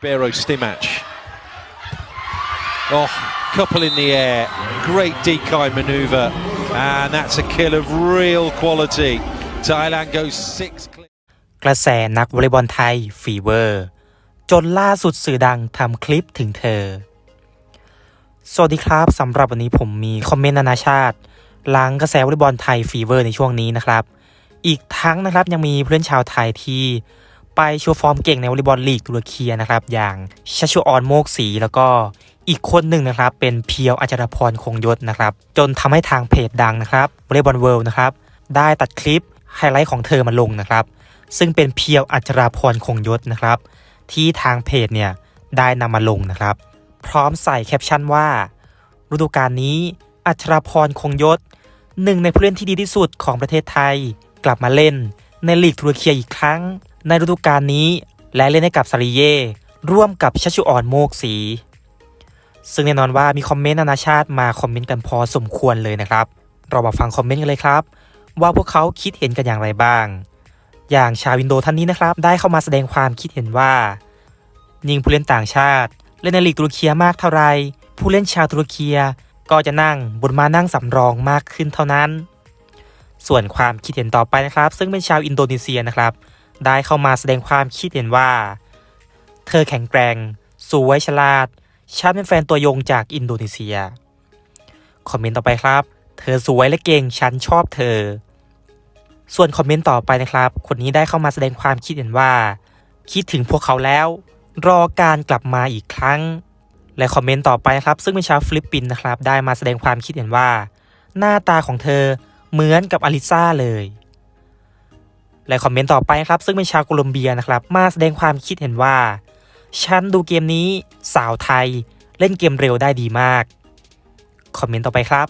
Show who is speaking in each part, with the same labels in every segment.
Speaker 1: Bero Stimac. Oh, couple in the air. Great decoy maneuver. And that's a kill of real quality. Thailand goes six. clear.
Speaker 2: กระแสนักวอลเลย์บอลไทยฟีเวอร์ จนล่าสุดสื่อดังทำคลิปถึงเธอ สวัสดีครับสำหรับวันนี้ผมมีคอมเมนต์นานาชาติหลังกระแสวอลเลย์บอลไทยฟีเวอร์ในช่วงนี้นะครับ อีกทั้งนะครับยังมีเพื่อนชาวไทยที่ ไปโชว์ฟอร์มเก่งในวอลเลย์บอลลีกตุรกีนะครับ อย่างชัชชุออนโมกศรีแล้วก็อีกคนหนึ่งนะครับ เป็นเพียวอาจารพรคงยศนะครับ จนทำให้ทางเพจดังนะครับวอลเลย์บอลเวิลด์นะครับ ได้ตัดคลิปไฮไลท์ของเธอมาลงนะครับ ซึ่งเป็นเพียวอัจราพรคงยศนะครับ ที่ทางเพจเนี่ยได้นำมาลงนะครับ พร้อมใส่แคปชั่นว่าฤดูกาลนี้อัชราพรคงยศหนึ่งในผู้เล่นที่ดีที่สุดของประเทศไทย กลับมาเล่นในลีกตุรกีอีกครั้ง ในฤดูกาลนี้ และเล่นให้กับซาริเย่ร่วมกับชัชชุออนโมกศรีซึ่งแน่นอนว่ามีคอมเมนต์นานาชาติมาคอมเมนต์กันพอสมควรเลยนะครับ เรามาฟังคอมเมนต์กันเลยครับ ว่าพวกเขาคิดเห็นกันอย่างไรบ้าง อย่างชาววินโดท่านนี้นะครับ ได้เข้ามาแสดงความคิดเห็นว่า ยิ่งผู้เล่นต่างชาติ เล่นในลีกตุรกีมากเท่าไร ผู้เล่นชาวตุรกีก็จะนั่งบนมานั่งสำรองมากขึ้นเท่านั้น ส่วนความคิดเห็นต่อไปนะครับ ซึ่งเป็นชาวอินโดนีเซียนะครับ ได้เข้ามาแสดงความคิดเห็นว่า เธอแข็งแกร่ง สวยฉลาด ฉันเป็นแฟนตัวยงจากอินโดนีเซีย คอมเมนต์ต่อไปครับ เธอสวยและเก่ง ฉันชอบเธอ ส่วนคอมเมนต์ต่อไปนะครับ คนนี้ได้เข้ามาแสดงความคิดเห็นว่า คิดถึงพวกเขาแล้ว รอการกลับมาอีกครั้ง และคอมเมนต์ต่อไปนะครับ ซึ่งเป็นชาวฟิลิปปินส์นะครับ ได้มาแสดงความคิดเห็นว่า หน้าตาของเธอเหมือนกับอลิซ่าเลย และคอมเมนต์ต่อไปครับซึ่งเป็นชาวโคลอมเบียนะครับมาแสดงความคิดเห็นว่า ฉันดูเกมนี้สาวไทย เล่นเกมเร็วได้ดีมาก คอมเมนต์ต่อไปครับ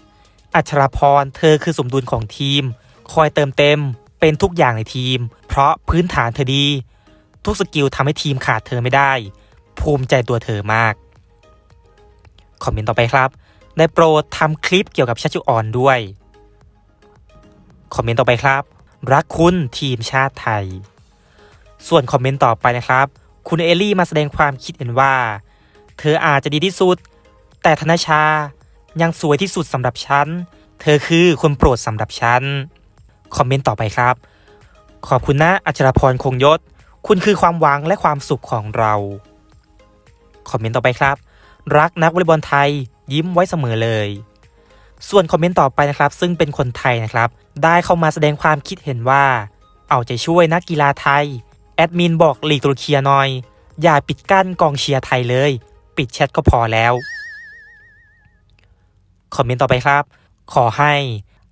Speaker 2: อัชราพรเธอคือสมดุลของทีม คอยเติมเต็ม เป็นทุกอย่างในทีม เพราะพื้นฐานเธอดี ทุกสกิลทำให้ทีมขาดเธอไม่ได้ ภูมิใจตัวเธอมาก คอมเมนต์ต่อไปครับได้โปรดทำคลิปเกี่ยวกับชัชชุออนด้วย คอมเมนต์ต่อไปครับ รักคุณทีมชาติไทย ส่วนคอมเมนต์ต่อไปนะครับ คุณเอลี่มาแสดงความคิดเห็นว่า เธออาจจะดีที่สุด แต่ธนชายังสวยที่สุดสำหรับฉัน เธอคือคนโปรดสำหรับฉัน คอมเมนต์ต่อไปครับ ขอบคุณนะอัชรพรคงยศ คุณคือความหวังและความสุขของเรา คอมเมนต์ต่อไปครับ รักนักวอลเลย์บอลไทยยิ้มไว้เสมอเลย ส่วนคอมเมนต์ต่อไปนะครับ ซึ่งเป็นคนไทยนะครับ ได้เข้ามาแสดงความคิดเห็นว่า เอาใจช่วยนักกีฬาไทย แอดมินบอกลีกตุรกีหน่อย อย่าปิดกั้นกองเชียร์ไทยเลย ปิดแชทก็พอแล้ว คอมเมนต์ต่อไปครับ ขอให้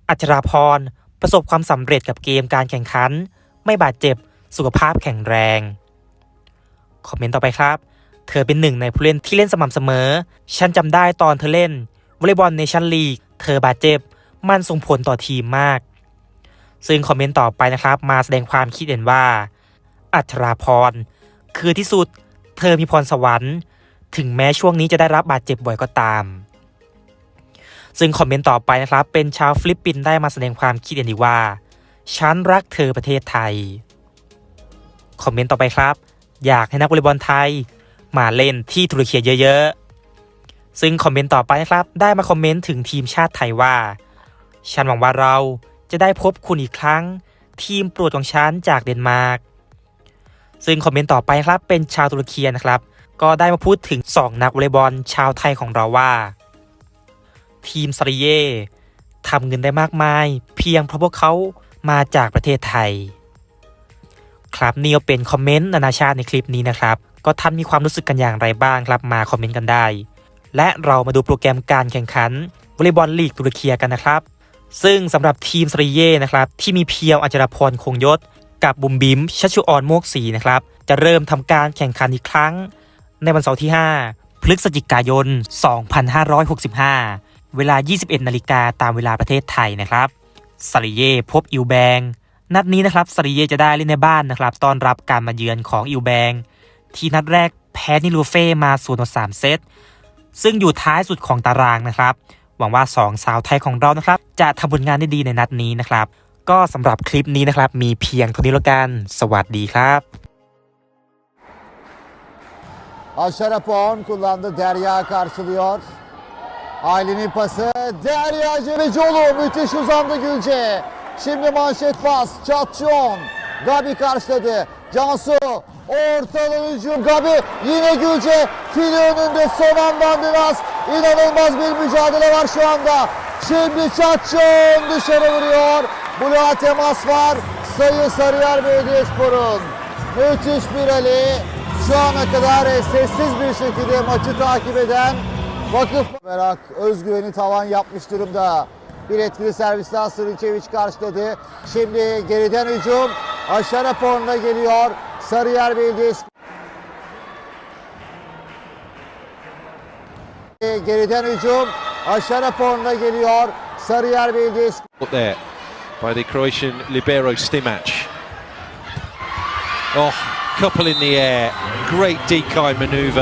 Speaker 2: อัจราพร ประสบความสำเร็จกับเกมการแข่งขัน ไม่บาดเจ็บสุขภาพแข็งแรง คอมเมนต์ต่อไปครับ เธอเป็นหนึ่งในผู้เล่นที่เล่นสม่ำเสมอ ฉันจำได้ตอนเธอเล่นวอลเลย์บอลเนชั่นลีก เธอบาดเจ็บ มันส่งผลต่อทีมมาก ซึ่งคอมเมนต์ต่อไปนะครับมาแสดงความคิดเห็นว่า อัชราพร คือที่สุดเธอมีพรสวรรค์ ถึงแม้ช่วงนี้จะได้รับบาดเจ็บบ่อยก็ตาม ซึ่งคอมเมนต์ต่อไปนะครับ เป็นชาวฟิลิปปินส์ได้มาแสดงความคิดเห็นดีว่า ฉันรักเธอประเทศไทย คอมเมนต์ต่อไปครับ อยากให้นักวอลเลย์บอลไทย มาเล่นที่ตุรกีเยอะๆ ซึ่งคอมเมนต์ต่อไปนะครับ ได้มาคอมเมนต์ถึงทีมชาติไทยว่า ฉันหวังว่าเรา จะได้พบคุณอีกครั้ง ทีมโปรดของฉันจากเดนมาร์กซึ่งคอมเมนต์ต่อไปครับเป็นชาวตุรกีนะครับ ก็ได้มาพูดถึง 2 นักวอลเลย์บอลชาวไทยของเราว่า ทีมซาริเย่ทำเงินได้มากมาย เพียงเพราะพวกเขามาจากประเทศไทย ครับนี่ก็เป็นคอมเมนต์นานาชาติในคลิปนี้นะครับ ก็ท่านมีความรู้สึกกันอย่างไรบ้างครับมาคอมเมนต์กันได้ และเรามาดูโปรแกรมการแข่งขันวอลเลย์บอลลีกตุรกีกันนะครับ ซึ่งสำหรับทีมสรีเย่นะครับที่มีเพียวอัจรพรคงยศ กับบุมบิมชัชชุออนโมกศรีนะครับจะเริ่มทำการแข่งขันอีกครั้ง ในวันเสาร์ที่ 5 พฤศจิกายน 2565 เวลา 21 นาฬิกาตามเวลาประเทศไทยนะครับสรีเย่พบอิวแบงนัดนี้นะครับสรีเย่จะได้เล่นในบ้านนะครับต้อนรับการมาเยือนของอิวแบงที่นัดแรกแพ้นิลูเฟ่มาส่วนต่อ3เซตซึ่งอยู่ท้ายสุดของตารางนะครับ หวังว่า2สาวไทยของเรานะครับ จะทำผลงานได้ดีในนัดนี้นะครับ ก็สำหรับคลิปนี้นะครับ มีเพียงเท่านี้แล้วกัน สวัสดีครับ
Speaker 3: Aşarapon kullandı. Derya karşılıyor. Aylin'in pası. Derya Cebecioğlu müthiş uzandı Gülce. Şimdi manşet pas. Çatçon. Gabi karşıladı. Cansu. Ortalı hücum. Gabi yine Gülce. Fili önünde son andan biraz. İnanılmaz bir mücadele var şu anda. Şimdi Çatçon dışarı vuruyor. Bloğa temas var. Sayı Sarıyer Belediyespor'un. Müthiş bir Ali. Şu ana kadar sessiz bir şekilde maçı takip eden Vakıf Merak özgüveni tavan yapmış durumda. Bir etkili servisten Sırıçeviç karşıladı. Şimdi geriden hücum. Aşarapon'la geliyor. Sarıyer Belediyespor. Geriden hücum. Aşarapon'la geliyor. Sarıyer Belediyespor.
Speaker 1: Up there by the Croatian libero Stimac. Oh, couple in the air. Great decoy manoeuvre.